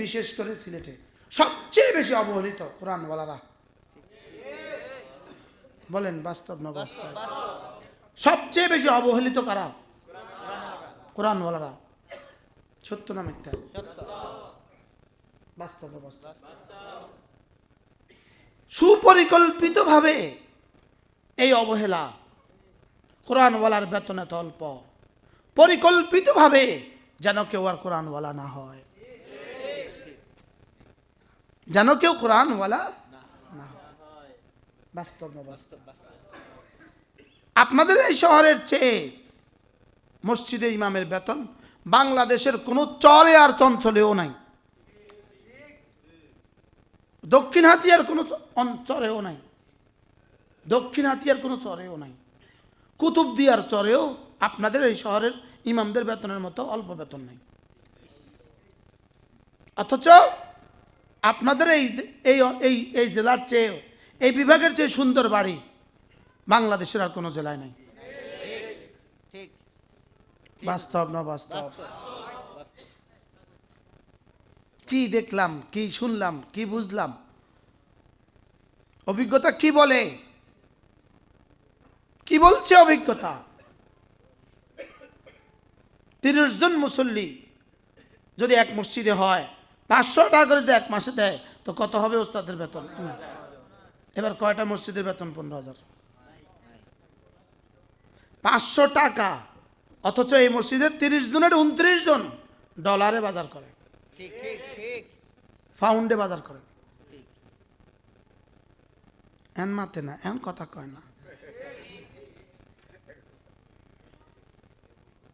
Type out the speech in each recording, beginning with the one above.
বিশেষ করে সিলেটে। সবচেয়ে বেশি অবহেলিত কোরআনওয়ালারা। বলেন বাস্তব না বাস্তব? সবচেয়ে বেশি অবহেলিত কারা? কোরআনওয়ালারা। সত্য না মিথ্যা? বাস্তব বাস্তব? সুপরিকল্পিতভাবে এই অবহেলা কোরআনওয়ালার বেতন এত অল্প। পরিকল্পিতভাবে যেন কেউ আর কোরআনওয়ালা না হয়। যেন কেউ কোরআনওয়ালা? না। বাস্তব না বাস্তব। আপনাদের এই শহরের চেয়ে মসজিদে ইমামের বেতন বাংলাদেশের কোনো চরে আর চঞ্চলেও নাই। দক্ষিণ হাতিয়ার কোনো চ- অঞ্চলেও নাই। দক্ষিণ হাতিয়ার কোনো চরেও নাই। কুতুবদিয়ার চরেও আপনাদের এই শহরের ইমামদের বেতনের মতো অল্প বেতন নাই। অথচ আপনাদের এই এই এই জেলার চেয়ে, এই বিভাগের চেয়ে সুন্দর বাড়ি বাংলাদেশের আর কোনো জেলায় নাই। বাস্তব না বাস্তব? কি দেখলাম, কি শুনলাম, কি বুঝলাম? অভিজ্ঞতা কি বলে? কি বলছে অভিজ্ঞতা? তিরিশ জন মুসল্লি যদি এক মসজিদে হয় পাঁচশো টাকা করে যদি এক মাসে দেয় তো কত হবে ওস্তাদের বেতন? এবার কয়টা মসজিদের বেতন? পনেরো হাজার। পাঁচশো টাকা অথচ এই মসজিদে তিরিশ জনের উনত্রিশ জন ডলারে বাজার করে। ঠিক ঠিক ঠিক। ফাউন্ডে বাজার করে। এন মাতে না এমন কথা কয় না।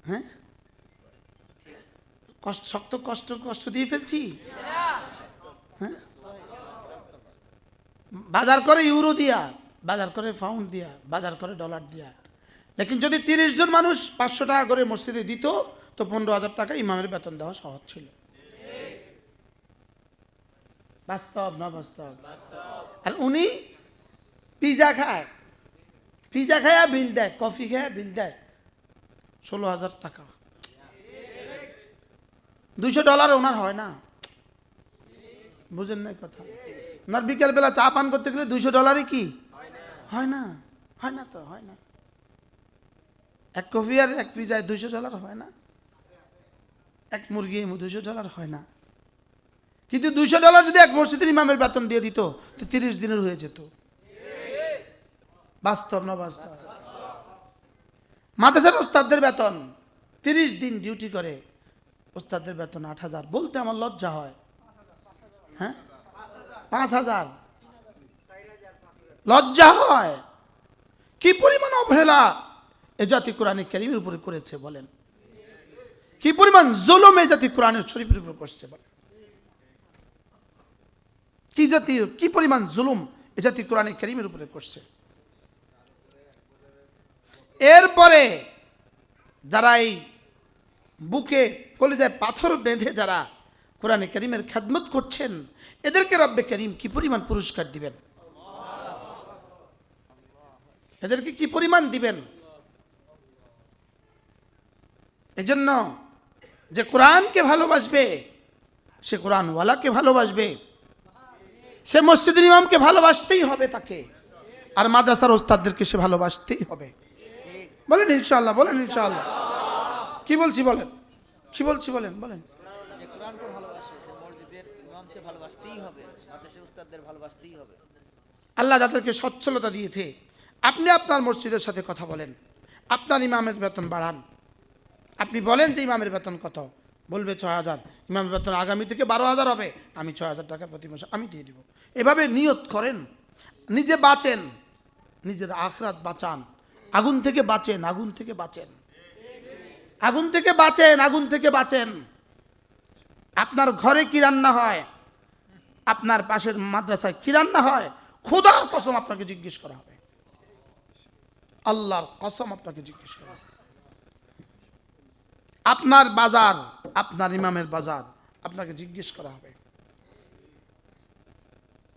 হ্যাঁ? কষ্ট, শক্ত কষ্ট কষ্ট দিয়ে ফেলছি? হ্যাঁ? বাজার করে ইউরো দিয়া, বাজার করে ফাউন্ড দিয়া, বাজার করে ডলার দিয়া। লেকিন যদি তিরিশ জন মানুষ পাঁচশো টাকা করে মসজিদে দিত, তো পনেরো হাজার টাকা ইমামের বেতন দেওয়া সহজ ছিল। বাস্তব না বাস্তব? আর উনি পিজা খায়। পিজা খায় বিল দেয়, কফি খায় বিল দেয়। ষোলো হাজার টাকা। দুইশো ডলার ওনার হয় না। বুঝেন না কথা। ওনার বিকেলবেলা চা পান করতে গেলে দুইশো ডলারই কি? হয় না হয় না তো, হয় না। এক কফি আর এক পিজায় দুইশো ডলার হয় না। এক মুরগি দুইশো ডলার হয় না। কিন্তু দুইশো ডলার যদি এক মসজিদের ইমামের বেতন দিয়ে দিত, তো তিরিশ দিনের হয়ে যেত। বাস্তব না বাস্তব? মাদ্রাসার ওস্তাদদের বেতন তিরিশ দিন ডিউটি করে। ওস্তাদদের বেতন আট হাজার। বলতে আমার লজ্জা হয়। হ্যাঁ? পাঁচ হাজার। লজ্জা হয়। কি পরিমাণ অবহেলা? এ জাতি কোরআনে ক্যারিমের উপরে করেছে বলেন। কি পরিমাণ জুলুম এ জাতি কোরআনের শরীফের উপরে করছে বলেন। কি জাতীয় কি পরিমাণ জুলুম এ জাতি কোরআনে করিমের উপরে করছে? এরপরে যারা এই বুকে কলিজায় পাথর বেঁধে যারা কোরআনে করিমের খেদমত করছেন, এদেরকে রব্বে করিম কি পরিমাণ পুরস্কার দিবেন? এদেরকে কি পরিমাণ দিবেন? এজন্য যে কোরআনকে ভালোবাসবে, সে কোরআনওয়ালাকে ভালোবাসবে। সে মসজিদের ইমামকে ভালোবাসতেই হবে তাকে। আর মাদ্রাসার ওস্তাদদেরকে সে ভালোবাসতেই হবে। বলেন ইনশাআল্লাহ বলেন ইনশাআল্লাহ। কি বলছি বলেন? কি বলছি বলেন বলেন। আল্লাহ যাদেরকে সচ্ছলতা দিয়েছে আপনি আপনার মসজিদের সাথে কথা বলেন। আপনার ইমামের বেতন বাড়ান। আপনি বলেন যে ইমামের বেতন কত? বলবে ছয় হাজার। ইমামের বেতন আগামী থেকে বারো হাজার হবে। আমি ছয় হাজার টাকা প্রতি মাসে আমি দিয়ে দিব। এভাবে নিয়ত করেন। নিজে বাঁচেন। নিজের আখরাত বাঁচান। আগুন থেকে বাঁচেন আগুন থেকে বাঁচেন। আগুন থেকে বাঁচেন, আগুন থেকে বাঁচেন। আপনার ঘরে কি রান্না হয়? আপনার পাশের মাদ্রাসায় কি রান্না হয়? খোদার কসম আপনাকে জিজ্ঞেস করা হবে। আল্লাহর কসম আপনাকে জিজ্ঞেস করা হবে। আপনার বাজার, আপনার ইমামের বাজার আপনাকে জিজ্ঞেস করা হবে।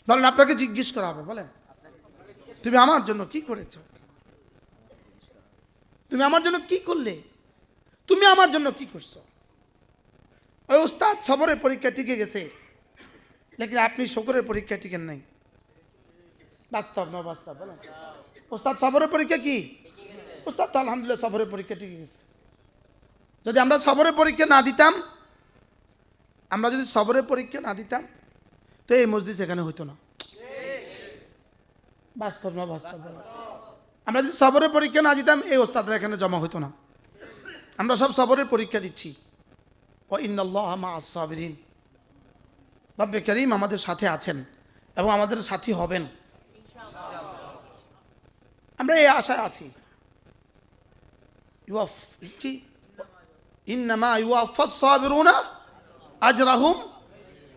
বলেন, আপনাকে জিজ্ঞেস করা হবে, বলেন। তুমি আমার জন্য কি করেছ? তুমি আমার জন্য কি করলে? তুমি আমার জন্য কি করছ? ওই উস্তাদ সবরের পরীক্ষা টিকে গেছে। লেকিন আপনি শকরের পরীক্ষা টিকেন নাই। বাস্তব, না বাস্তব, বলেন। উস্তাদ সবরের পরীক্ষা কি? উস্তাদ তো আলহামদুলিল্লাহ সবরের পরীক্ষা টিকে গেছে। যদি আমরা সবরের পরীক্ষা না দিতাম, আমরা যদি সবরের পরীক্ষা না দিতাম, তো এই মসজিদ এখানে হইতো না। বাস্তব না বাস্তব আমরা যদি সবরের পরীক্ষা না দিতাম, এই ওস্তাদরা এখানে জমা হতো না। আমরা সব সবরের পরীক্ষা দিচ্ছি। ও ইন্নআল্লাহ মা রব্বে করিম আমাদের সাথে আছেন এবং আমাদের সাথী হবেন। আমরা এই আশায় আছি। ইউয়াফ কি? ইন্নামা ইউয়াফাস সাবিরুনা আজরাহুম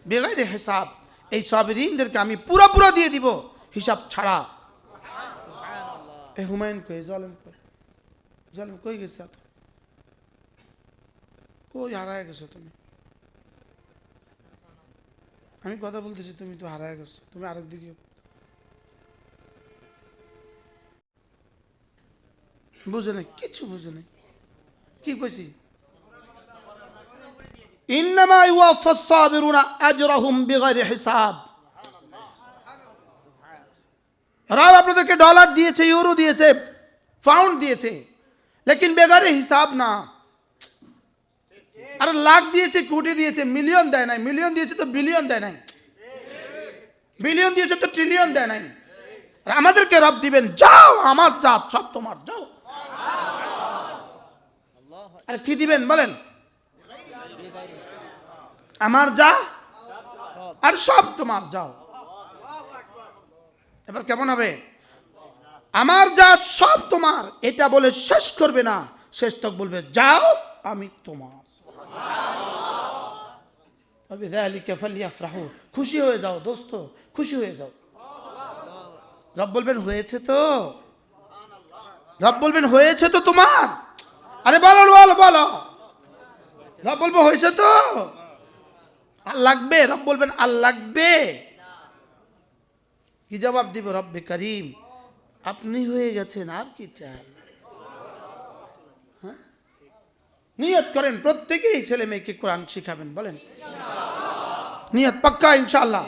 বেগাইরে হিসাব। এই সাবিরিনদেরকে আমি পুরো পুরো দিয়ে দিব হিসাব ছাড়া। হুমায়ুন কই? জলেম কই? জলেম কই গেছে কই হারায় গেছো তুমি আমি কথা বলতেছি তুমি তো হারায় গেছো তুমি আরেক দিকে বুঝে নাই কিছু বুঝে নাই কি কইছি ইন্নামা ইউয়াফাস সাবিরুনা আজরাহুম বিগাইরি হিসাব রাব আপনাদেরকে ডলার দিয়েছে ইউরো দিয়েছে পাউন্ড দিয়েছে লেকিন বেগারে হিসাব না আরে লাখ দিয়েছে, কোটি দিয়েছে, মিলিয়ন দেয় নাই, মিলিয়ন দিয়েছে তো বিলিয়ন দেয় নাই। বিলিয়ন দিয়েছে তো ট্রিলিয়ন দেয় নাই। আর আমাদেরকে রব দিবেন, যাও, আমার জাত, সব তোমার, যাও। আর কি দিবেন বলেন? আমার যা, আর সব তোমার, যাও। এবার কেমন হবে? আমার যা সব তোমার, এটা বলে শেষ করবে না। শেষ তক বলবে, যাও আমি তোমার খুশি হয়ে যাও দোস্ত, খুশি হয়ে যাও। রব বলবেন, হয়েছে তো? রব বলবেন, হয়েছে তো তোমার? আরে বলো বলো বলো। রব বলব, হয়েছে তো? আর লাগবে? রব বলবেন, আর লাগবে? কি জবাব দিব রব্বে করিম? আপনি হয়ে গেছেন, আর কি চাই নিয়ত করেন প্রত্যেকেই ছেলে মেয়েকে কোরআন শিখাবেন বলেন। নিয়ত পাক্কা ইনশাআল্লাহ।